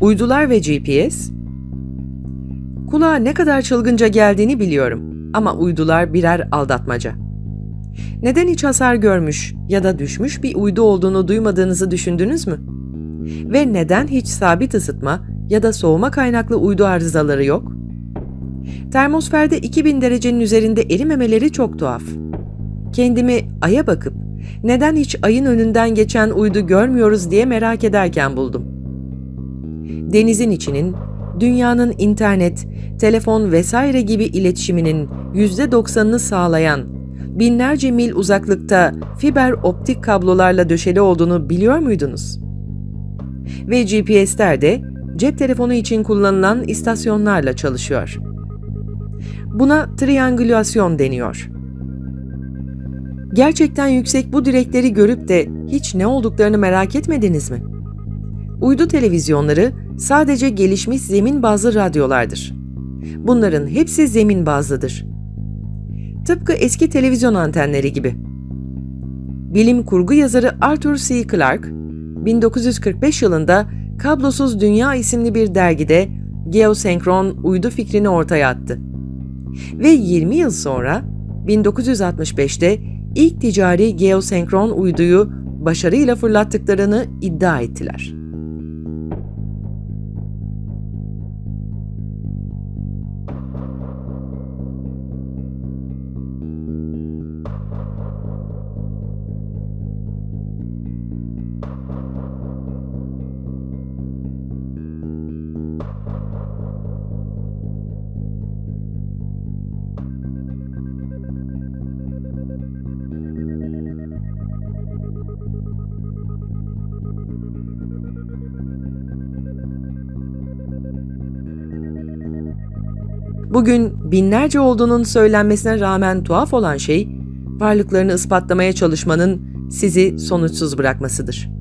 Uydular ve GPS? Kulağa ne kadar çılgınca geldiğini biliyorum ama uydular birer aldatmaca. Neden hiç hasar görmüş ya da düşmüş bir uydu olduğunu duymadığınızı düşündünüz mü? Ve neden hiç sabit ısıtma ya da soğuma kaynaklı uydu arızaları yok? Termosferde 2000 derecenin üzerinde erimemeleri çok tuhaf. Kendimi aya bakıp neden hiç ayın önünden geçen uydu görmüyoruz diye merak ederken buldum. Denizin içinin, dünyanın internet, telefon vesaire gibi iletişiminin %90'ını sağlayan, binlerce mil uzaklıkta fiber optik kablolarla döşeli olduğunu biliyor muydunuz? Ve GPS'ler de cep telefonu için kullanılan istasyonlarla çalışıyor. Buna triangülasyon deniyor. Gerçekten yüksek bu direkleri görüp de hiç ne olduklarını merak etmediniz mi? Uydu televizyonları sadece gelişmiş zemin bazlı radyolardır. Bunların hepsi zemin bazlıdır. Tıpkı eski televizyon antenleri gibi. Bilim kurgu yazarı Arthur C. Clarke, 1945 yılında Kablosuz Dünya isimli bir dergide geosenkron uydu fikrini ortaya attı. Ve 20 yıl sonra 1965'te ilk ticari geosenkron uyduyu başarıyla fırlattıklarını iddia ettiler. Bugün binlerce olduğunun söylenmesine rağmen tuhaf olan şey, varlıklarını ispatlamaya çalışmanın sizi sonuçsuz bırakmasıdır.